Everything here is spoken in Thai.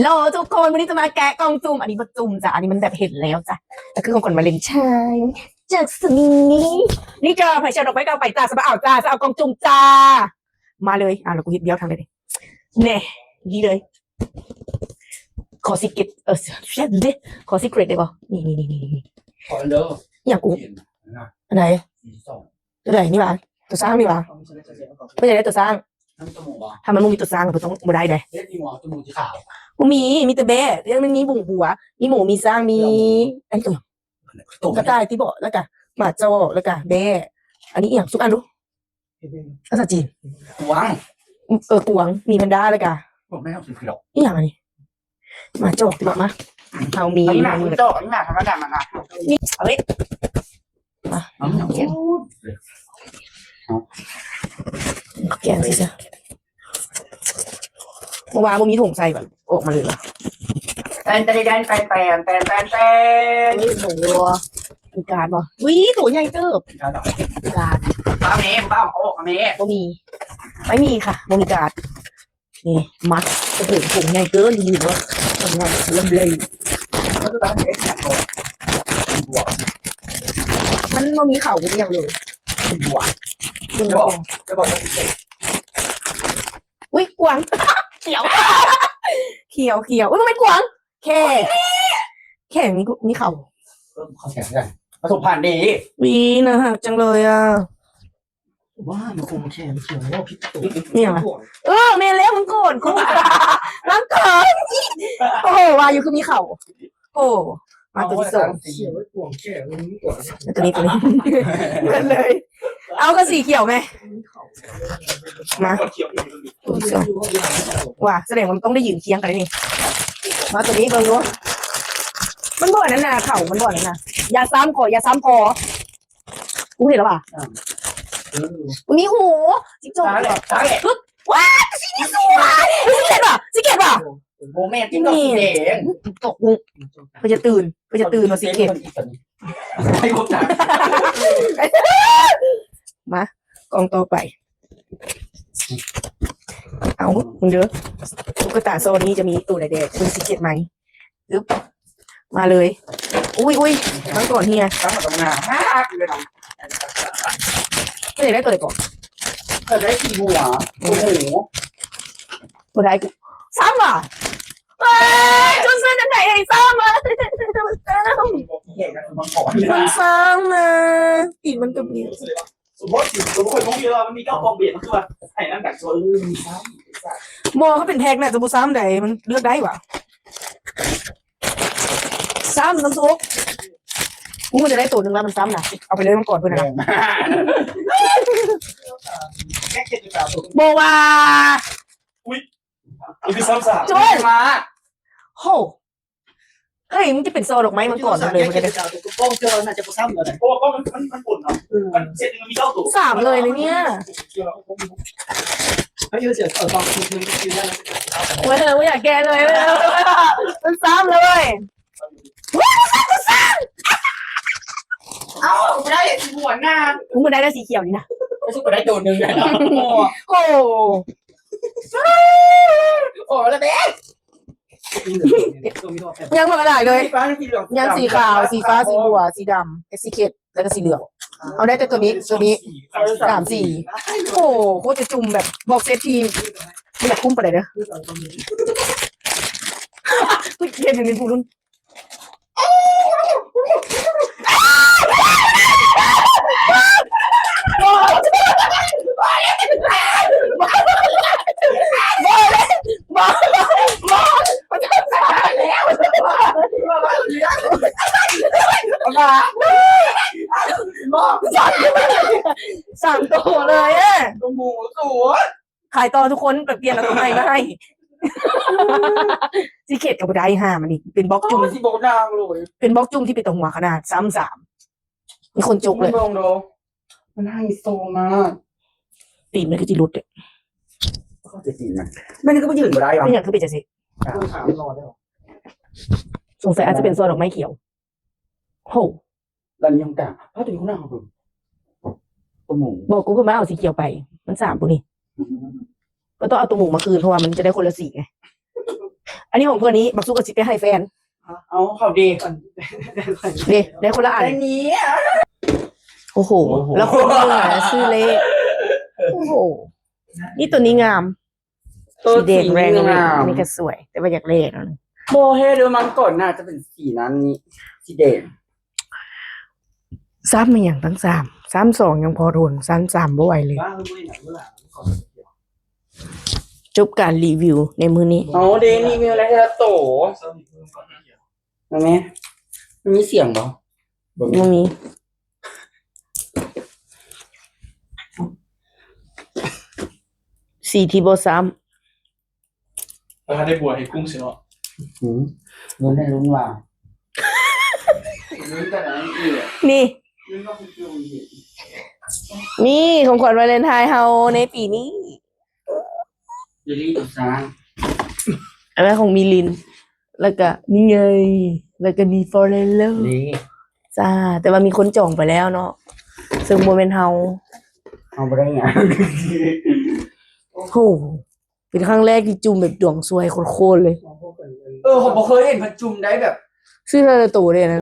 โหลทุกคนวันนี้จะมาแกะกล่องจุ่มอันนี้มาจุ่มจ้ะอันนี้มันแบบเห็นแล้วจ้ะแล้วคือของคนมาเล่นใช่จากสิ่งนี้นี่จ้าไผ่เชลดอกไม้กลางไปจ้าสบายเอาจ้าจะเอากล่องจุ่มจ้า มาเลยอะเรากูฮิตเดียวทางเลยดิเน่นี่เลยขอสิเกตเออเช็ดดิขอสิเกรดได้ป่ะนี่นี่นี่นี่นี่ขอเลิกอยากกูเห็นนะอันไหนสี่สองตัวไหนนี่วะตัวสร้างนี่วะไม่ใช่ได้ตัวสร้าง ทั้งจมูกอะถ้ามันไม่มีตัวสร้างเราต้องไม่ได้เลยเล็บมีหัวจมูกสีขาวมันมีมีแต่แบ่แล้วมันมีบุ๋งหัว มีหมูมีสร้างมีอันนี้ตัวตุ่มกระต่ายที่บอกแล้วก็หมาโจแล้วก็แบ่อันนี้อหย่างสุกอันรู้ภาษาจีนหวังเออกวางมีแพนด้าแล้วก็ผมไม่เอาสีเขียวอหย่างอันนี้หมาโจที่บอกมาเอามีอันนี้หนักมันโจ้อันนี้หนักธรรมดามันหนักนี่เอาไว้อันนี้หนักแกนสิจ้ะ เมื่อวานมันมีถุงใส่แบบออกมาเลยเหรอแตนแตนแตนแตนแตนแตนแตนแตนเฮ้ยโหมีการบ่วิตัวใหญ่เติบการป้าเมย์ป้าโอ้เมย์บ่มี ไม่มีค่ะบ่มีการนี่มัดโอ้โหถุงใหญ่เกินดีเลยถุงใหญ่เริ่มเลยก็จะต้องเอ็กซ์แอนด์บวกมันบ่มีเข่าบ่มีอย่างเลยบวกคุณจะบบออกกจะบอกว่าเอุ้ยกวาง เขียว เขียวเขียวอุ้ยมันไม่กวางแค่แค่มีมีเข่าพิ่มควาแข็งแรงผสมพันธุ์ดีวีนะฮะจังเลยอะ ว่ามันคงแข็งเขียวว่าพิษตุเนี่ยว่ะเออเมนแล้วมันโกรธคุณล้างก่อนโอ้โหวาอยู่คือมีเข่าโอ้มาตัวที่สองเขียวห่วงแข็งมันกว่าตัวนี้ตัวนี้เหมือนเลย เอาก็สีเขียวไหมมาเขียวตัวที่สองว่าแสดงว่ามันต้องได้ยืนเคียงกันเลยนี่มาตัวนี้เบิ่งดูมันบ่อนั่นน่ะเข่ามันบ่อนั่นน่ะอยาซ้ำก่ออยาซ้ำพอกูเห็นแล้วป่ะวันนี้หูจิ๊กโจ้ตาแหละตาแหละว้าวสีนี้สวยสิเกตป่ะสิเกตป่ะโมเมนต์ที่ต้องสีแดงตกมุกเพื่อจะตื่นเพื่อจะตื่นมาสิเกตให้ผมจับ กองต่อไป เอามึงเด้อตุ๊กตาโซนนี้จะมีตัวไหนเด็กคุณสิเกตไหมอึ๊บมาเลย อุ้ยอุ้ยตั้งก่อนเฮียตั้งมาตรงหน้าฮากเลยนะไม่ได้ได้ตัวไหนก่อนเกิดได้กี่หัวโอ้โหตัวไหนกูซ้ำอะเอ้ยจนเส้นจะไหนไอ้ซ้ำอะมันซ้ำเห็นกันมันก่อนมันซ้ำนะอีกมันก็มีส มมติสมมติคนต้องเยอะมันมีเก้ากองเบียดมันคือว่าไอ้นั่นแบบตัวลืมซ้มอเขาเป็นแท็กเนี่ยจะบูซ้ำใดมันเลือกได้หวะซ้ำน้ำซุปกูมันจะได้ตัวหนึ่งแล้วมันซ้ำนะเอาไปเลยมันก่อนเพื่อนนะำแค่เจ็ดจุดสามตัวโบว่าอีพีซ้ำสามโจ้ยมาโหเฮ้ยมันจะเป็นโซดอกไม้มันก่อนเลยมันจะได้กองเจอน่าจะกูซ้ำเลยเพราะว่ามันมันมันปุ่น เนาะมันเซตมันมีเก้าตัวสามเลยนะเนี่ยถ้ายืดเสียเออกองคิดนึงคิดได้โอ้ยไม่อยากแกเลยมันซ้ำเลยเอ้าได้หัวหน้ากูมันได้ได้สีเขียวนี่นะไม่ใช่กูได้ตัวหนึ่งเลยนะโอ้โอ้แล้วเบ๊ยังไม่ได้เลยฟ้าที่เหลืองยังสีขาว สีฟ้า สีบัว สีดำเอ็กซิเคตแล้วก็สีเหลือง เอาได้แต่ตัวนี้ตัวนี้สามสี่โอ้โคตรจะจุ่มแบบบอกเซตทีมไม่อยากคุ้มไปเลยเด้อกูเรียนอยู่ในผู้รุ่นมามามา จะตายแล้วมาสามตัวเลยอะตัวหมูตัวขายต่อทุกคนแบบเปลี่ยนเอาตัวใหม่มาให้ซีเคตกับบัไดห้ามันนี่เป็นบล็อกจุ่มที่โบนางเลยเป็นบล็อกจุ่มที่เป็นตัวหัวขนาดสามสามมีคนจุกเลยมองดูมันไฮโซมากตีนมันก็จะรุดเลยเขาจะตีมันไม่นึกว่ายืนมาได้หรอไม่อยากขึ้นไปจะสิถามรอได้หรอสงสัยอาจจะเป็นโซนดอกไม้เขียวโห แล้วยังกะเพราะตัวนี้เขาหน้าเขาตัวหมูบอกกูก็มาเอาสีเขียวไป มันสามตัวนี่ก็ต้องเอาตัวหมูมาคืนเพราะว่ามันจะได้คนละสีไงอันนี้ของเพื่อนนี้บักซุกกับสิไปให้แฟนเอาเขาดีเด้ได้คนละอันไอ้นี้โอ้โหโอ้โห แล้วคนเมืองอะชื่อเล็กโอ้โห นี่ตัวนี้งามตัวสีแดงแรงสีเลยงามอันนี้ก็สวย แต่ว่าอยากเล่นนะโบเฮดูมันก่อนน่าจะเป็นสีนั้นนี้สีแดง ซ้ำมาอย่างทั้งสามซ้ำสองยังพอทนซ้ำสามบ่ไหวเลย บ้างไม่หนักเมื่อไหร่ก่อนจบการรีวิวในมือนี้ เอาเดนี่มีอะไรจะโตเซอร์วิสเมื่อก่อนเดียวเห็นไหมมันมีเสียงเหรอบ่มีมันมีสีที่บ่ซ้แล้วถ้าได้บัวให้กุ้งเสียเนาะหืมลุ้นได้ลุ้นว่าลุ้นกันอะไรอีกำนี่ลุ้ นว่าคุณจูเห็นนี่ของขวัญวาเลนไทน์เฮาในปีนี้เดลี่ตัวช้างอันนั้นของมิลิน แล้วก็นี่ไงแล้วก็นี่ฟอร์เรลเลอร์นี่จ้า แต่ว่ามีคนจองไปแล้วเนาะซึ่งโมเมนเฮาเอาไปได้ไงโอ้โหเป็นครั้งแรกที่จุ่มแบบดวงสวยโคตรๆเลย เออผมบ่เคยเห็นพันจุ่มได้แบบชื่อเธอโตเลยนะ